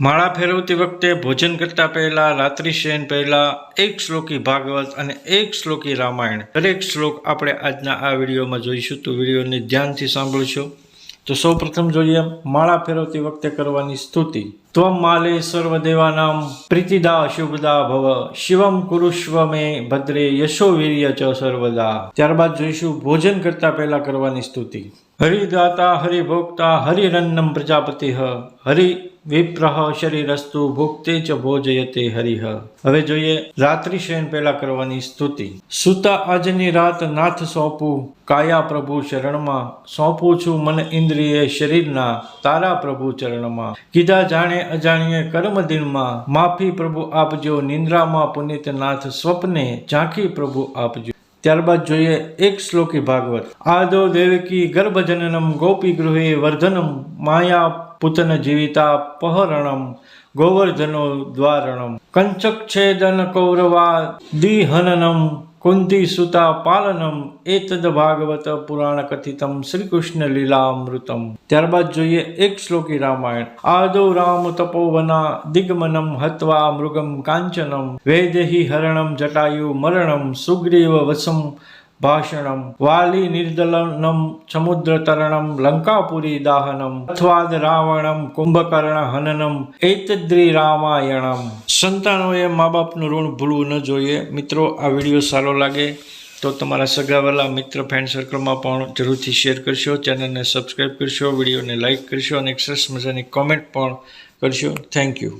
માળા ફેરવતી વખતે ભોજન કરતા પહેલા, રાત્રિ શયન પહેલા એક શ્લોકી ભાગવત અને એક શ્લોકી રામાયણ. દરેક શ્લોક આપણે આજના આ વિડીયોમાં જોઈશું. તો વિડીયોને ધ્યાનથી સાંભળશો. તો સૌ પ્રથમ જોઈએ, માળા ફેરવતી વખતે કરવાની સ્તુતિ. ત્વમ માલે સર્વદેવાનામ પ્રીતિદા શુભદા ભવ શિવમ કુરુષ્વ મે ભદ્રે યશો વીર્ય ચ સર્વદા ત્યારબાદ જોઈશું ભોજન કરતા પહેલા કરવાની સ્તુતિ। હરિદાતા હરિભોક્તા હરિરન્નમ પ્રજાપતિ। હરિ વિપ્રહ શરીરસ્તુ ભુક્તે ચ ભોજયતે હરિહ હવે જોઈએ રાત્રિ શયન પહેલા કરવાની સ્તુતિ। સુતા આજની રાત નાથ સોંપું, કાયા પ્રભુ શરણમાં, સોંપું છું મન ઇન્દ્રિય શરીરના, તારા પ્રભુ ચરણમાં। કીધા જાણે અજાણીએ કર્મદિનમાં માફી પ્રભુ આપજો, નિંદ્રામાં પુનિતનાથ સ્વપ્ને ઝાંખી પ્રભુ આપજો. ત્યારબાદ જોઈએ એક શ્લોકી ભાગવત. આદો દેવકી ગર્ભજનનમ ગોપી ગૃહે વર્ધનમ, માયા પુતન જીવિતા પહરણમ, ગોવર્ધનો દ્વારણમ. કંચક છેદન કૌરવા દિહનનમ કુંતી સુતા પાલનમ એતદ ભાગવત પુરાણ કથિતમ શ્રી કૃષ્ણ લીલામૃતમ ત્યારબાદ જોઈએ એક શ્લોકી રામાયણ। આદો રામ તપોવના દિગ્મનમ હત્વા મૃગમ કાંચનમ, વેદહી હરણમ જટાયુ મરણમ, સુગ્રીવ વસમ ભાષણમ વાલી નિર્દલનમ સમુદ્ર તરણમ લંકાપુરી દાહનમ અથવાદ રાવણમ કુંભકર્ણ હનનમ એતદ્રી રામાયણમ સંતાનોએ મા બાપનું ઋણ ભૂલવું ન જોઈએ. મિત્રો, આ વીડિયો સારો લાગે તો તમારા સગાવાલા મિત્ર ફ્રેન્ડ સર્કલમાં પણ જરૂરથી શેર કરશો. ચેનલને સબસ્ક્રાઈબ કરશો, વિડીયોને લાઇક કરશો અને સરસ મજાની કોમેન્ટ પણ કરશો. Thank you